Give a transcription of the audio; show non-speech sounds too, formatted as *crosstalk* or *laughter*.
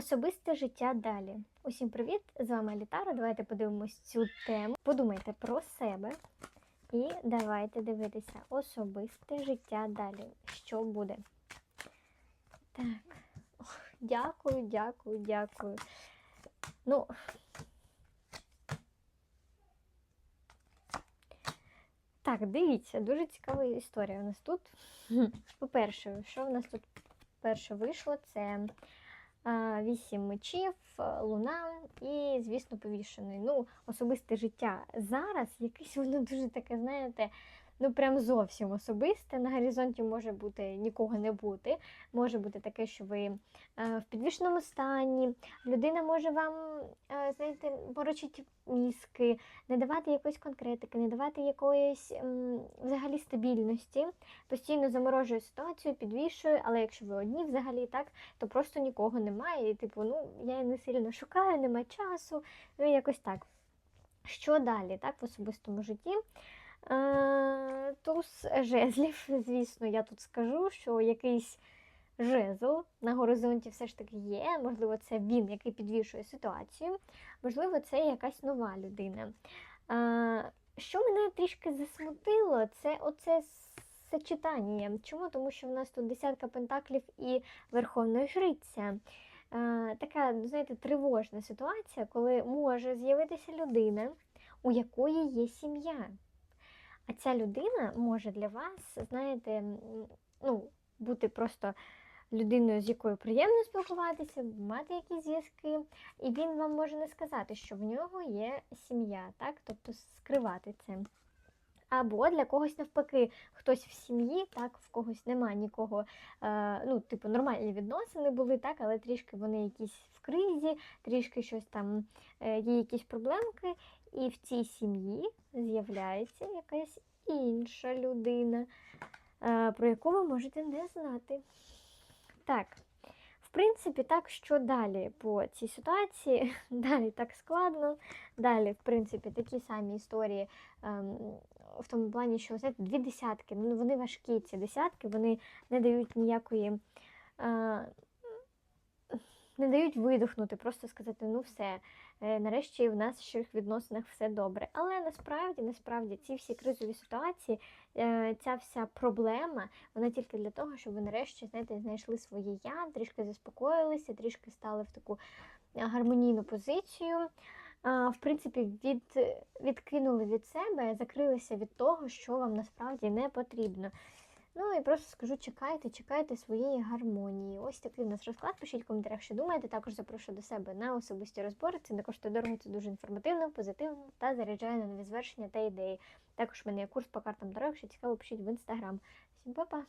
Особисте життя далі. Усім привіт! З вами Літара. Давайте подивимось цю тему. Подумайте про себе і давайте дивитися особисте життя далі. Що буде? Так. Ох, Дякую, дякую, дякую. Ну. Так, дивіться, дуже цікава історія у нас тут. По-перше, що в нас тут перше вийшло? Це вісім мечів, луна і, звісно, повішений. Ну, особисте життя зараз, якесь воно дуже таке, знаєте, ну прям зовсім особисте. На горизонті може бути нікого не бути. Може бути таке, що ви е, в підвішеному стані, людина може вам, е, знаєте, порочити мізки, не давати якоїсь конкретики, не давати якоїсь взагалі стабільності, постійно заморожує ситуацію, підвішує, але якщо ви одні взагалі так, то просто нікого немає. І типу, ну я не сильно шукаю, немає часу. Ну якось так. Що далі, так, в особистому житті? Е, Туз *laughs* жезлів, звісно, я тут скажу, що якийсь жезл на горизонті все ж таки є. Можливо, це він, який підвішує ситуацію, можливо, це якась нова людина. Е, Що мене трішки засмутило, це оце сочетання. Чому? Тому що в нас тут десятка пентаклів і верховна жриця. Е, Така, знаєте, тривожна ситуація, коли може з'явитися людина, у якої є сім'я. А ця людина може для вас, знаєте, ну, бути просто людиною, з якою приємно спілкуватися, мати якісь зв'язки, і він вам може не сказати, що в нього є сім'я, так? Тобто скривати це. Або для когось навпаки, хтось в сім'ї, так, в когось немає нікого, е, ну, типу, нормальні відносини були, так, але трішки вони якісь в кризі, трішки щось там, е, є якісь проблемки, і в цій сім'ї з'являється якась інша людина, е, про яку ви можете не знати. Так, в принципі, так, що далі по цій ситуації? *laughs* Далі так складно. Далі, в принципі, такі самі історії ем, в тому плані, що знаєте, дві десятки, ну вони важкі, ці десятки, вони не дають ніякої. Не дають видихнути, просто сказати, ну все, е, нарешті в наших відносинах все добре. Але насправді, насправді, ці всі кризові ситуації, е, ця вся проблема, вона тільки для того, щоб ви нарешті, знаєте, знайшли своє я, трішки заспокоїлися, трішки стали в таку е, гармонійну позицію. В принципі, від, відкинули від себе, закрилися від того, що вам насправді не потрібно. Ну і просто скажу, чекайте, чекайте своєї гармонії. Ось такий у нас розклад. Пишіть в коментарях, що думаєте. Також запрошую до себе на особисті розбори. Це не коштує дорого, це дуже інформативно, позитивно та заряджає на нові звершення та ідеї. Також в мене є курс по картам дорог, що цікаво, пишіть в інстаграм. Всім па-па!